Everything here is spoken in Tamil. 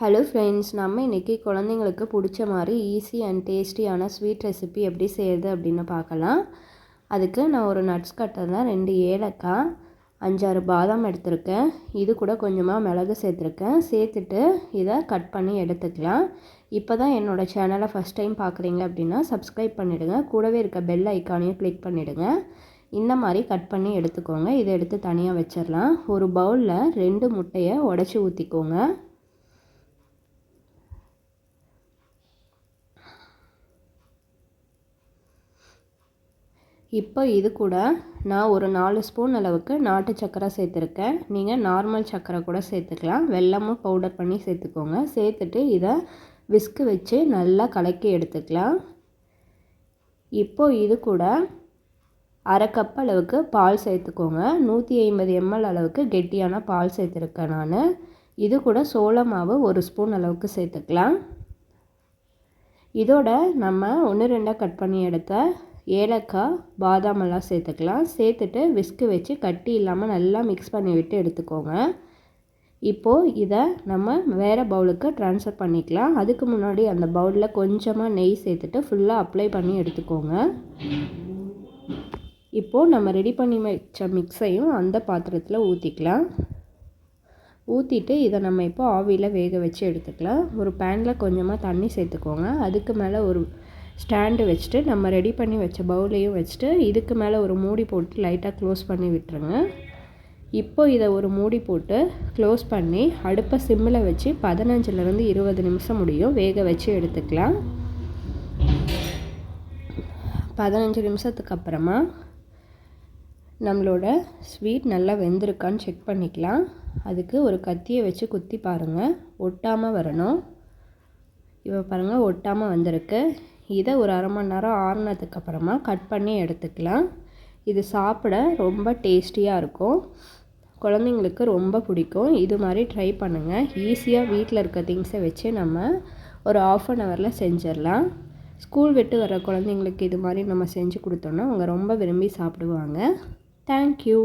ஹலோ ஃப்ரெண்ட்ஸ் நம்ம இன்றைக்கி குழந்தைங்களுக்கு பிடிச்ச மாதிரி ஈஸி அண்ட் டேஸ்டியான ஸ்வீட் ரெசிபி எப்படி செய்யுது அப்படின்னு பார்க்கலாம். அதுக்கு நான் ஒரு நட்ஸ் கட்டரில் ரெண்டு ஏலக்காய் அஞ்சாறு பாதாம் எடுத்திருக்கேன். இது கூட கொஞ்சமாக மிளகு சேர்த்துருக்கேன். சேர்த்துட்டு இதை கட் பண்ணி எடுத்துக்கலாம். இப்போ தான் என்னோடய சேனலை ஃபஸ்ட் டைம் பார்க்குறீங்க அப்படின்னா சப்ஸ்கிரைப் பண்ணிவிடுங்க கூடவே இருக்க பெல் ஐக்கானையும் கிளிக் பண்ணிவிடுங்க இந்த மாதிரி கட் பண்ணி எடுத்துக்கோங்க. இதை எடுத்து தனியாக வச்சிடலாம். ஒரு பவுலில் ரெண்டு முட்டையை உடச்சி ஊற்றிக்கோங்க இப்போ இது கூட நான் ஒரு நாலு ஸ்பூன் அளவுக்கு நாட்டு சக்கரை சேர்த்துருக்கேன். நீங்கள் நார்மல் சர்க்கரை கூட சேர்த்துக்கலாம். வெல்லமும் பவுடர் பண்ணி சேர்த்துக்கோங்க. சேர்த்துட்டு இதை விஸ்க்கு வச்சு நல்லா கலக்கி எடுத்துக்கலாம். இப்போ இது கூட அரை கப் அளவுக்கு பால் சேர்த்துக்கோங்க. நூற்றி ஐம்பது எம்எல் அளவுக்கு கெட்டியான பால் சேர்த்துருக்கேன் நான். இது கூட சோள மாவு ஒரு ஸ்பூன் அளவுக்கு சேர்த்துக்கலாம். இதோட நம்ம ஒன்று ரெண்டாக கட் பண்ணி எடுத்த ஏலக்காய் பாதாம் எல்லாம் சேர்த்துக்கலாம். சேர்த்துட்டு விஸ்கு வச்சு கட்டி இல்லாமல் நல்லா மிக்ஸ் பண்ணி விட்டு எடுத்துக்கோங்க. இப்போது இதை நம்ம வேறு பவுலுக்கு ட்ரான்ஸ்ஃபர் பண்ணிக்கலாம். அதுக்கு முன்னாடி அந்த பவுலில் கொஞ்சமாக நெய் சேர்த்துட்டு ஃபுல்லாக அப்ளை பண்ணி எடுத்துக்கோங்க. இப்போது நம்ம ரெடி பண்ணி வச்ச மிக்ஸையும் அந்த பாத்திரத்தில் ஊற்றிக்கலாம் ஊற்றிட்டு இதை நம்ம இப்போ ஆவியில் வேக வச்சு எடுத்துக்கலாம். ஒரு பேனில் கொஞ்சமாக தண்ணி சேர்த்துக்கோங்க. அதுக்கு மேலே ஒரு ஸ்டாண்டு வச்சுட்டு நம்ம ரெடி பண்ணி வச்ச பவுலையும் வச்சுட்டு இதுக்கு மேலே ஒரு மூடி போட்டு லைட்டாக க்ளோஸ் பண்ணி விட்டுருங்க. இப்போ இதை ஒரு மூடி போட்டு க்ளோஸ் பண்ணி அடுப்பை சிம்மில் வச்சு பதினஞ்சுலேருந்து இருபது நிமிஷம் முடியும். வேக வச்சு எடுத்துக்கலாம். பதினஞ்சு நிமிஷத்துக்கு அப்புறமா நம்மளோட ஸ்வீட் நல்லா வெந்திருக்கான்னு செக் பண்ணிக்கலாம். அதுக்கு ஒரு கத்தியை வச்சு குத்தி பாருங்கள் ஒட்டாமல் வரணும். இப்போ பாருங்கள் ஒட்டாமல் வந்திருக்கு. இதை ஒரு அரை மணி நேரம் ஆறுனதுக்கப்புறமா கட் பண்ணி எடுத்துக்கலாம். இது சாப்பிட ரொம்ப டேஸ்டியாக இருக்கும். குழந்தைங்களுக்கு ரொம்ப பிடிக்கும். இது மாதிரி ட்ரை பண்ணுங்கள் ஈஸியாக வீட்டில் இருக்க திங்ஸை வச்சு நம்ம ஒரு ஆஃப் அன் ஹவரில் செஞ்சிடலாம். ஸ்கூல் விட்டு வர குழந்தைங்களுக்கு இது மாதிரி நம்ம செஞ்சு கொடுத்தோன்னா அவங்க ரொம்ப விரும்பி சாப்பிடுவாங்க. தேங்க்யூ.